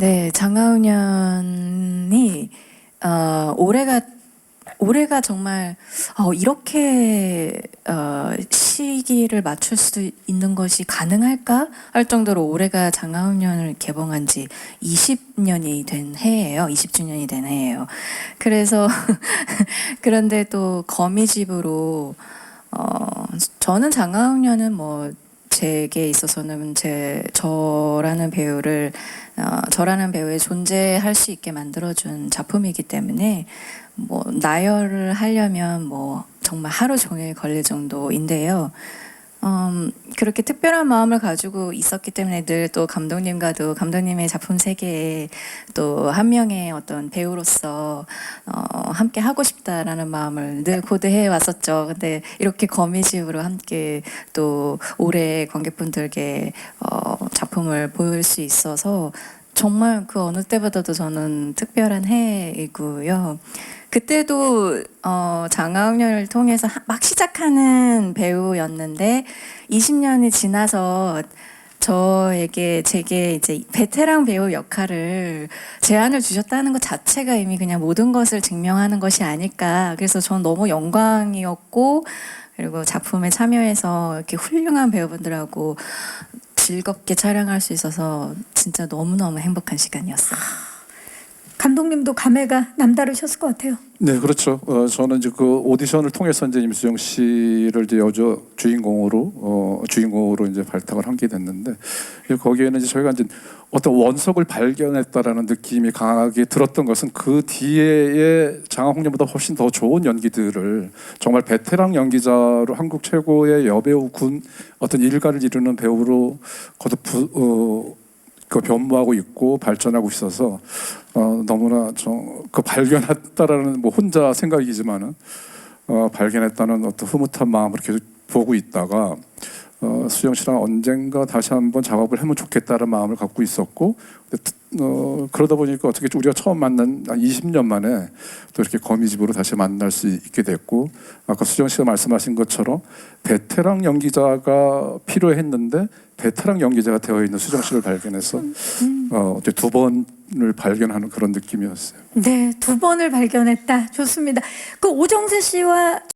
네, 장하은연이 어, 올해가 올해가 정말 어, 이렇게 어, 시기를 맞출 수 있는 것이 가능할까 할 정도로 올해가 장하은연을 개봉한 지 20년이 된 해예요. 20주년이 된 해예요. 그래서 그런데 또 거미집으로 어, 저는 장하은연은 뭐 제게 있어서는 제 저라는 배우를 어, 저라는 배우의 존재할 수 있게 만들어준 작품이기 때문에 뭐 나열을 하려면 뭐 정말 하루 종일 걸릴 정도인데요. 음, 그렇게 특별한 마음을 가지고 있었기 때문에 늘 또 감독님과도 감독님의 작품 세계에 또 한 명의 어떤 배우로서 어, 함께 하고 싶다라는 마음을 늘 고대해 왔었죠. 근데 이렇게 거미집으로 함께 또 올해 관객분들께 어, 작품을 보일 수 있어서 정말 그 어느 때보다도 저는 특별한 해이고요. 그때도 어, 장하은연을 통해서 하- 막 시작하는 배우였는데 20년이 지나서 저에게 제게 이제 베테랑 배우 역할을 제안을 주셨다는 것 자체가 이미 그냥 모든 것을 증명하는 것이 아닐까. 그래서 전 너무 영광이었고 그리고 작품에 참여해서 이렇게 훌륭한 배우분들하고 즐겁게 촬영할 수 있어서 진짜 너무너무 행복한 시간이었어요. 감독님도 감회가 남다르셨을 것 같아요. 네, 그렇죠. 어, 저는 이제 그 오디션을 통해서 이제 임수영 씨를 이제 여주 주인공으로 어, 주인공으로 이제 발탁을 하게 됐는데 이제 거기에는 이제 저희가 이제 어떤 원석을 발견했다라는 느낌이 강하게 들었던 것은 그 뒤에의 장항홍님보다 훨씬 더 좋은 연기들을 정말 베테랑 연기자로 한국 최고의 여배우 군 어떤 일가를 이루는 배우로 거듭 부, 어, 그 변모하고 있고 발전하고 있어서 어, 너무나 저, 그 발견했다라는 뭐 혼자 생각이지만은 어, 발견했다는 어떤 흐뭇한 마음으로 계속 보고 있다가 어, 수영 씨랑 언젠가 다시 한번 작업을 하면 좋겠다는 마음을 갖고 있었고 어, 그러다 보니까 어떻게 우리가 처음 만난 한 20년 만에 또 이렇게 거미집으로 다시 만날 수 있게 됐고 아까 수정 씨가 말씀하신 것처럼 베테랑 연기자가 필요했는데 베테랑 연기자가 되어 있는 수정 씨를 발견해서 어, 어떻게 두 번을 발견하는 그런 느낌이었어요. 네, 두 번을 발견했다. 좋습니다. 그 오정세 씨와